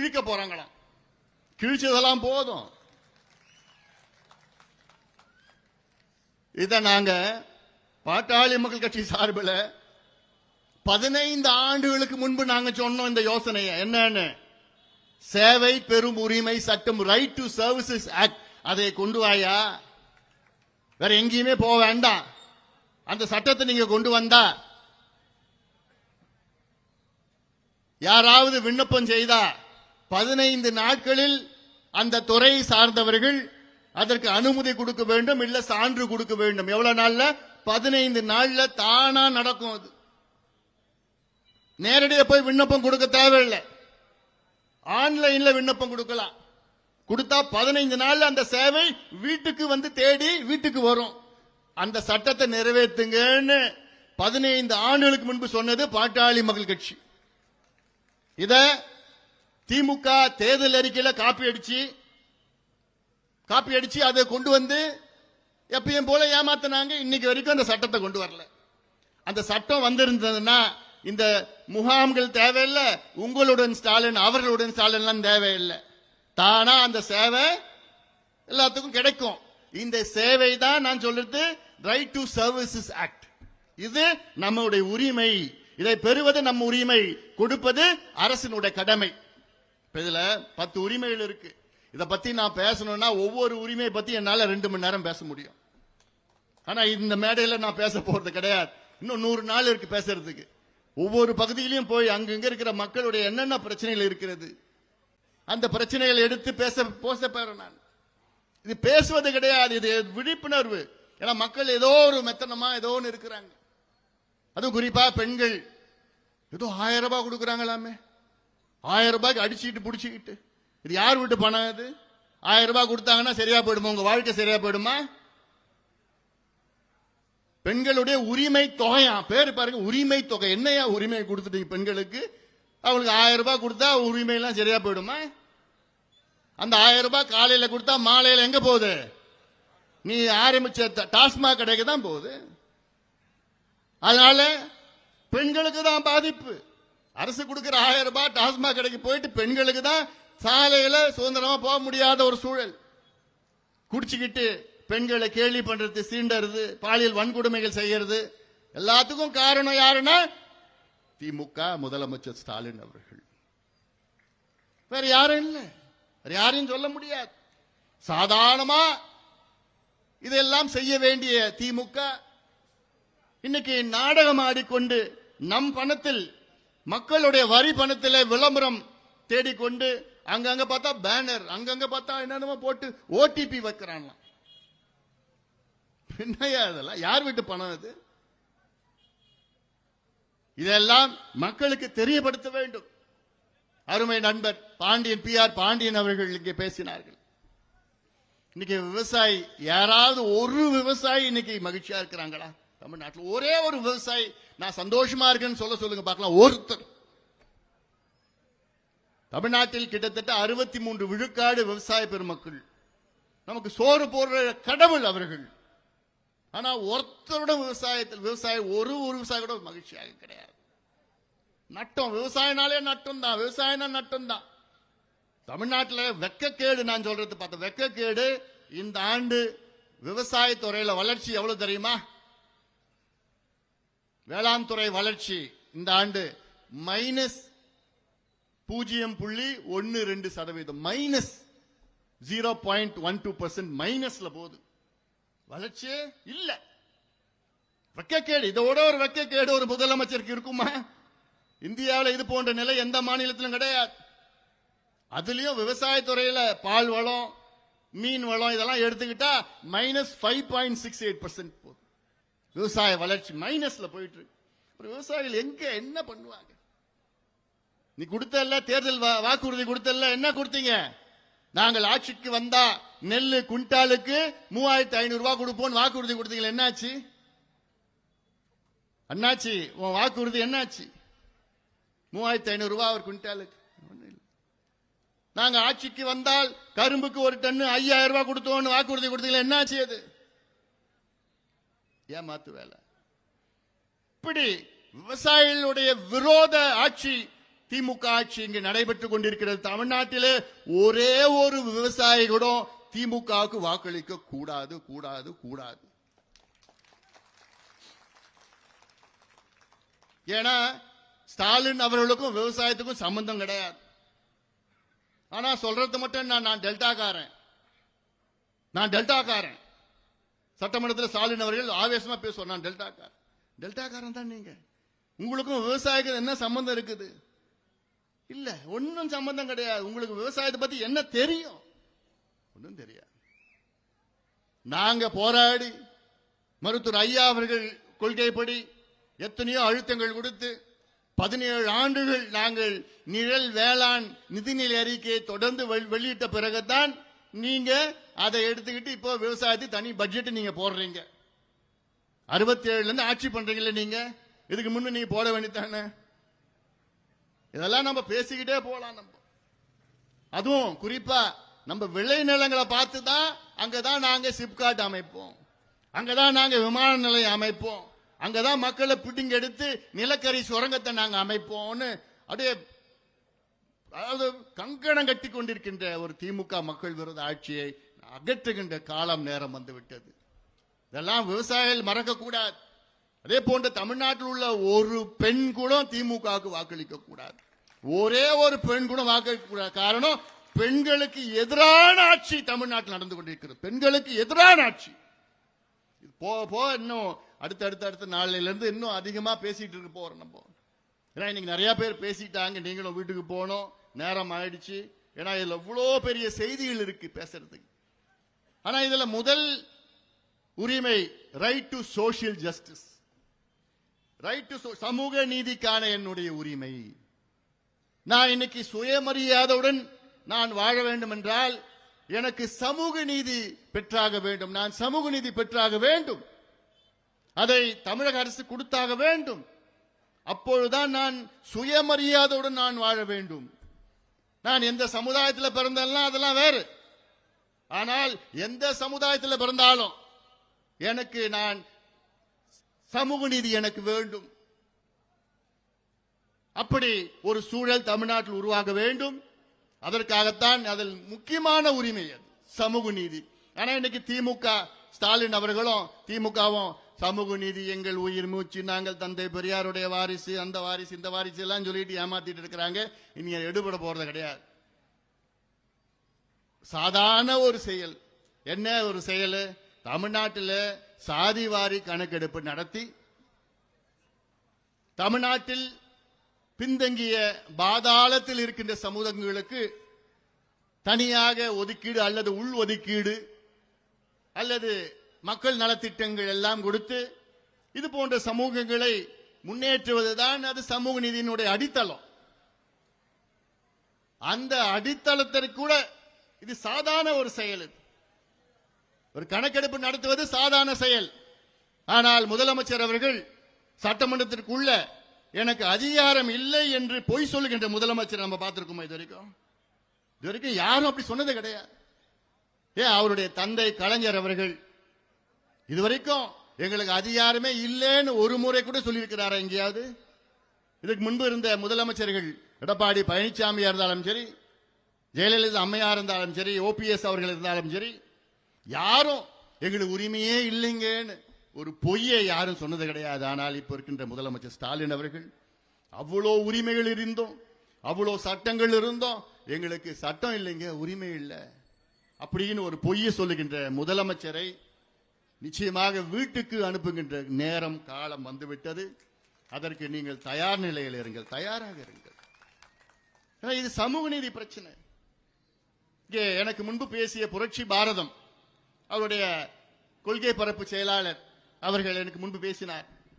கிழிக்க போறாங்களாம். கிழிச்சதெல்லாம் போதும். இதை நாங்க பாட்டாளி மக்கள் கட்சி சார்பில் பதினைந்து ஆண்டுகளுக்கு முன்பு நாங்க சொன்னோம் இந்த யோசனையை. என்னன்னு? சேவை பெரும் உரிமை சட்டம் ரைட் டு சர்வீசஸ் ஆக்ட் அதை கொண்டு வாயா? வேற எங்கேயுமே போக வேண்டாம். அந்த சட்டத்தை நீங்க கொண்டு வந்தா? யாராவது விண்ணப்பம் செய்தா? பதினைந்து நாட்களில் அந்த துறை சார்ந்தவர்கள் அதற்கு அனுமதி கொடுக்க வேண்டும் இல்ல சான்று கொடுக்க வேண்டும். எவ்வளவு நாள்ல? பதினைந்து நாள்ல தானா நடக்கும் அது. நேரடியாக போய் விண்ணப்பம் கொடுக்க தேவையில்லை. ஆன்லைன்ல விண்ணப்பம் கொடுக்கலாம். கொடுத்தா பதினைந்து நாள்ல அந்த சேவை வீட்டுக்கு வந்து தேடி வீட்டுக்கு வரும். அந்த சட்டத்தை நிறைவேற்றுங்கன்னு பதினைந்து ஆண்டுகளுக்கு முன்பு சொன்னது பாட்டாளி மக்கள் கட்சி. இதை திமுக தேர்தல் அறிக்கையில் காப்பி அடிச்சு காப்பி அடிச்சு அதை கொண்டு வந்து எப்பயும் போல ஏமாத்தினாங்க. இன்னைக்கு வரைக்கும் அந்த சட்டத்தை கொண்டு வரல. அந்த சட்டம் வந்திருந்ததுன்னா இந்த முகாம்கள் தேவையில்லை உங்களுடன் ஸ்டாலின் அவர்களுடன் ஸ்டாலின்லாம் தேவையில்லை. தானா அந்த சேவை எல்லாத்துக்கும் கிடைக்கும். இந்த சேவை தான் நான் சொல்றது ரைட் டு சர்வீசஸ் ஆக்ட் இது நம்முடைய உரிமை. இதை பெறுவது நம்ம உரிமை. கொடுப்பது அரசினுடைய கடமை. இப்ப இதுல பத்து உரிமைகள் இருக்கு. இதை பத்தி நான் பேசணும்னா ஒவ்வொரு உரிமையை பத்தி என்னால ரெண்டு மணி நேரம் பேச முடியும். ஆனா இந்த மேடையில நான் பேச போறது கிடையாது. இன்னும் நூறு நாள் இருக்கு பேசுறதுக்கு. ஒவ்வொரு பகுதியிலையும் போய் அங்கங்க இருக்கிற மக்களுடைய என்னென்ன பிரச்சனைகள் இருக்கிறது அந்த பிரச்சனைகளை எடுத்து பேச பேச போறேன் நான். இது பேசுவது கிடையாது இது விழிப்புணர்வு. ஏன்னா மக்கள் ஏதோ ஒரு மெத்தனமா ஏதோ ஒன்று இருக்கிறாங்க. அதுவும் குறிப்பா பெண்கள். ஏதோ ஆயிரம் ரூபாய் கொடுக்குறாங்களாமே. ஆயிரம் ரூபாய்க்கு அடிச்சுக்கிட்டு பிடிச்சிக்கிட்டு. இது யார் வீட்டு பணம் இது? ஆயிரம் ரூபாய் கொடுத்தாங்கன்னா சரியா போயிடுமா? உங்க வாழ்க்கை சரியா போயிடுமா? பெண்களுடைய உரிமை தொகையா? பேர் பாருங்க உரிமை தொகை. என்னையா உரிமை கொடுத்துட்டீங்க பெண்களுக்கு? அவங்களுக்கு ஆயிரம் ரூபாய் கொடுத்தா உரிமை எல்லாம் சரியா போயிடுமா? அந்த ஆயிரம் ரூபாய் காலையில கொடுத்தா மாலையில எங்க போகுது? நீ ஆரம்பிச்ச டாஸ்மாக் கடைக்கு தான் போகுது. அதனால பெண்களுக்கு தான் பாதிப்பு. அரசு கொடுக்கிற ஆயிரம் ரூபாய் டாஸ்மாக் கடைக்கு போயிட்டு பெண்களுக்கு தான் சாலையில சுதந்திரமா போக முடியாத ஒரு சூழல். குடிச்சுக்கிட்டு பெண்களை கேலி பண்றது சீண்டறது பாலியல் வன்கொடுமைகள் செய்யறது எல்லாத்துக்கும் காரணம் யாருன்னா திமுக முதலமைச்சர் ஸ்டாலின் அவர்கள். வேற யாரும் இல்லை. வேற யாரையும் சொல்ல முடியாது. சாதாரணமா இதெல்லாம் செய்ய வேண்டிய திமுக இன்னைக்கு நாடகம் ஆடிக்கொண்டு நம் பணத்தில் மக்களுடைய வரி பணத்தில் விளம்பரம் தேடிக்கொண்டு அங்கங்க பார்த்தா பேனர் அங்கங்க பார்த்தா என்னென்னமோ போட்டு ஓடிபி வைக்கிறான்லாம் என்னையா இதெல்லாம்? யார் வீட்டு பணம் அது? இதெல்லாம் மக்களுக்கு தெரியப்படுத்த வேண்டும். அருமை நண்பர் பாண்டியன் பி ஆர் பாண்டியன் அவர்கள் இங்கே பேசினார்கள். இன்னைக்கு விவசாயி யாராவது ஒரு விவசாயி இன்னைக்கு மகிழ்ச்சியா இருக்கிறாங்களா? தமிழ்நாட்டில் ஒரே ஒரு விவசாயி. நான் சந்தோஷமா இருக்கேன்னு சொல்ல சொல்லுங்க பார்க்கலாம். ஒருத்தர். தமிழ்நாட்டில் கிட்டத்தட்ட அறுபத்தி மூன்று விழுக்காடு விவசாய பெருமக்கள். நமக்கு சோறு போடுற கடவுள் அவர்கள். ஆனா ஒருத்தரோட விவசாயத்தில் விவசாயி ஒரு ஒரு விவசாயி கூட மகிழ்ச்சியாக கிடையாது. நட்டம் விவசாயனாலே நட்டம் தான் விவசாயம்னா நட்டம் தான் தமிழ்நாட்டில் வெக்கக்கேடு நான் சொல்றது பார்த்த வெக்கக்கேடு இந்த ஆண்டு விவசாயத்துறையில் வளர்ச்சி எவ்வளவு தெரியுமா? வேளாண் துறை வளர்ச்சி இந்த ஆண்டு மைனஸ் பூஜ்ஜியம் புள்ளி ஒன்னு ரெண்டு சதவீதம். Minus zero point one two percent மைனஸ்ல போகுது. வளர்ச்சியே இல்ல. வெக்கக்கேடு இதோட ஒரு வெக்கக்கேடு ஒரு முதலமைச்சருக்கு இருக்குமா? இந்தியாவில் இது போன்ற நிலை எந்த மாநிலத்திலும் கிடையாது. அதுலயும் விவசாயத்துறையில பால் வளம் மீன் வளம் இதெல்லாம் எடுத்துக்கிட்டா minus five point six eight percent போகுது. விவசாய வளர்ச்சி மைனஸ்ல போயிட்டு இருக்கு. அப்புறம் விவசாயிகள் எங்க என்ன பண்ணுவாங்க? நீ கொடுத்தல்ல தேர்தல் வா- வாக்குறுதி கொடுத்தல்ல என்ன கொடுத்தீங்க? நாங்கள் ஆட்சிக்கு வந்தா நெல் குண்டாலுக்கு மூவாயிரத்தி ஐநூறு ரூபாய் கொடுப்போம் வாக்குறுதி கொடுத்தீங்களா என்னாச்சு? அண்ணாச்சி உன் வாக்குறுதி என்னாச்சு? மூவாயிரத்தி ஐநூறு ரூபாய் ஒரு குண்டாலுக்கு. நாங்க ஆட்சிக்கு வந்தால் கரும்புக்கு ஒரு டன்னு ஐயாயிரம் ரூபாய் கொடுத்தோம்னு வாக்குறுதி கொடுத்தீங்களா என்னாச்சு அது? ஏமாத்து வேலை. இப்படி விவசாயிகளுடைய விரோத ஆட்சி திமுக ஆட்சி இங்கு நடைபெற்றுக் கொண்டிருக்கிறது. தமிழ்நாட்டிலே ஒரே ஒரு விவசாயி கூட திமுகவுக்கு வாக்களிக்க கூடாது கூடாது கூடாது. ஏன்னா ஸ்டாலின் அவர்களுக்கும் விவசாயத்துக்கும் சம்பந்தம் கிடையாது. ஆனா சொல்றது மட்டும் நான் நான் டெல்டாக்காரன். நான் டெல்டாக்காரன். சட்டமன்றத்தில் ஸ்டாலின் அவர்கள் ஆவேசமா பேசுவார். நான் டெல்டாக்காரன். டெல்டாக்காரன் தான் நீங்க. உங்களுக்கும் விவசாயிக்கு என்ன சம்பந்தம் இருக்குது? இல்ல ஒன்னும் சம்பந்தம் கிடையாது. உங்களுக்கு விவசாயத்தை பத்தி என்ன தெரியும்? ஒன்றும் தெரியாது. நாங்க போராடி மருத்துவர் ஐயா அவர்கள் கொள்கைப்படி எத்தனையோ அழுத்தங்கள் கொடுத்து பதினேழு ஆண்டுகள் நாங்கள் நிழல் வேளாண் நிதிநிலை அறிக்கையை தொடர்ந்து வெளி- வெளியிட்ட பிறகுதான் நீங்க அதை எடுத்துக்கிட்டு இப்போ விவசாயத்துக்கு தனி பட்ஜெட் நீங்க போடுறீங்க. அறுபத்தி ஏழுல இருந்து ஆட்சி பண்றீங்களே நீங்க. இதுக்கு முன்ன நீங்க போட வேண்டியதானே இதெல்லாம் நம்ம பேசிக்கிட்டே போலாம் நம்ம. அதுவும் குறிப்பா நம்ம விளை நிலங்களை பார்த்து தான் அங்கதான் நாங்க சிப்காட் அமைப்போம். அங்கதான் நாங்க விமான நிலையம் அமைப்போம். அங்கதான் மக்களை பிடிங்க எடுத்து நிலக்கரி சுரங்கத்தை நாங்க அமைப்போம்னு அப்படியே அதாவது கங்கணம் கட்டி கொண்டிருக்கின்ற ஒரு திமுக மக்கள் விரோத ஆட்சியை அகற்றுகின்ற காலம் நேரம் வந்துவிட்டது. இதெல்லாம் விவசாயிகள் மறக்கக்கூடாது. அதே போன்ற தமிழ்நாட்டில் உள்ள ஒரு பெண் கூட திமுகவுக்கு வாக்களிக்க கூடாது. ஒரே ஒரு பெண் கூட வாக்களிக்க கூடாது. காரணம் பெண்களுக்கு எதிரான ஆட்சி தமிழ்நாட்டில் நடந்து கொண்டிருக்கிறது. பெண்களுக்கு எதிரான ஆட்சி. போக போக இன்னும் அடுத்த அடுத்த அடுத்த நாளிலிருந்து இன்னும் அதிகமாக பேசிட்டு இருக்க போறோம் நம்ம. ஏன்னா இன்னைக்கு நிறைய பேர் பேசிட்டாங்க. நீங்களும் வீட்டுக்கு போகணும். நேரம் ஆயிடுச்சு. ஏன்னா இதில் இவ்வளோ பெரிய செய்திகள் இருக்கு பேசுறதுக்கு. ஆனா இதுல முதல் உரிமை right to social justice right to சமூக நீதிக்கான என்னுடைய உரிமை. நான் இன்னைக்கு சுயமரியாதையுடன் நான் வாழ வேண்டும் என்றால் எனக்கு சமூக நீதி பெற்றாக வேண்டும். நான் சமூக நீதி பெற்றாக வேண்டும். அதை தமிழக அரசு கொடுத்தாக வேண்டும். அப்பொழுதுதான் நான் சுயமரியாதையுடன் நான் வாழ வேண்டும். நான் எந்த சமுதாயத்தில் பிறந்தேன்னா அதெல்லாம் வேறு. ஆனால் எந்த சமுதாயத்தில் பிறந்தாலும் எனக்கு நான் சமூக நீதி எனக்கு வேண்டும். அப்படி ஒரு சூழல் தமிழ்நாட்டில் உருவாக வேண்டும். அதற்காகத்தான் அதில் முக்கியமான உரிமை அது சமூக நீதி. ஆனா இன்னைக்கு திமுக ஸ்டாலின் அவர்களும் திமுகவும் சமூக நீதி எங்கள் உயிர் மூச்சு நாங்கள் தந்தை பெரியாருடைய வாரிசு அந்த வாரிசு இந்த வாரிசு எல்லாம் சொல்லிட்டு ஏமாத்திட்டு இருக்கிறாங்க. இனி எடுபட போறது கிடையாது. சாதாரண ஒரு செயல். என்ன ஒரு செயல்? தமிழ்நாட்டில் சாதிவாரி கணக்கெடுப்பு நடத்தி தமிழ்நாட்டில் பின்தங்கிய பாதாளத்தில் இருக்கின்ற சமூகங்களுக்கு தனியாக ஒதுக்கீடு அல்லது உள் ஒதுக்கீடு அல்லது மக்கள் நலத்திட்டங்கள் எல்லாம் கொடுத்து இது போன்ற சமூகங்களை முன்னேற்றுவதுதான் அது சமூக நீதியினுடைய அடித்தளம். அந்த அடித்தளத்திற்கு கூட இது சாதாரண ஒரு செயல் இது. ஒரு கணக்கெடுப்பு நடத்துவது சாதாரண செயல். ஆனால் முதலமைச்சர் அவர்கள் சட்டமன்றத்திற்குள்ள எனக்கு அதிகாரம் இல்லை என்று பொய் சொல்லுகின்ற முதலமைச்சர் நம்ம பார்த்திருக்கோமா இது வரைக்கும் இது வரைக்கும் யாரும் அப்படி சொன்னது கிடையாது. ஏன் அவருடைய தந்தை கலைஞர் அவர்கள் இதுவரைக்கும் எங்களுக்கு அதிகாரமே இல்லைன்னு ஒரு முறை கூட சொல்லியிருக்கிறாரா எங்கேயாவது? இதுக்கு முன்பு இருந்த முதலமைச்சர்கள் எடப்பாடி பழனிசாமியா இருந்தாலும் சரி ஜெயலலிதா அம்மையா இருந்தாலும் சரி ஓபிஎஸ் அவர்கள் இருந்தாலும் சரி யாரும் எங்களுக்கு உரிமையே இல்லைங்கன்னு ஒரு பொய்யை யாரும் சொன்னது கிடையாது. ஆனால் இப்போ இருக்கின்ற முதலமைச்சர் ஸ்டாலின் அவர்கள் அவ்வளோ உரிமைகள் இருந்தும் அவ்வளோ சட்டங்கள் இருந்தும் எங்களுக்கு சட்டம் இல்லைங்க உரிமை இல்லை. அப்படின்னு ஒரு பொய்யை சொல்லுகின்ற முதலமைச்சரை நிச்சயமாக வீட்டுக்கு அனுப்புகின்ற நேரம் காலம் வந்துவிட்டது. அதற்கு நீங்கள் தயார் நிலையில் இருங்கள். தயாராக இருங்கள். இது சமூக நீதி பிரச்சனை. இங்கே எனக்கு முன்பு பேசிய புரட்சி பாரதம் அவருடைய கொள்கை பரப்பு செயலாளர் அவர்கள் எனக்கு முன்பு பேசினார்.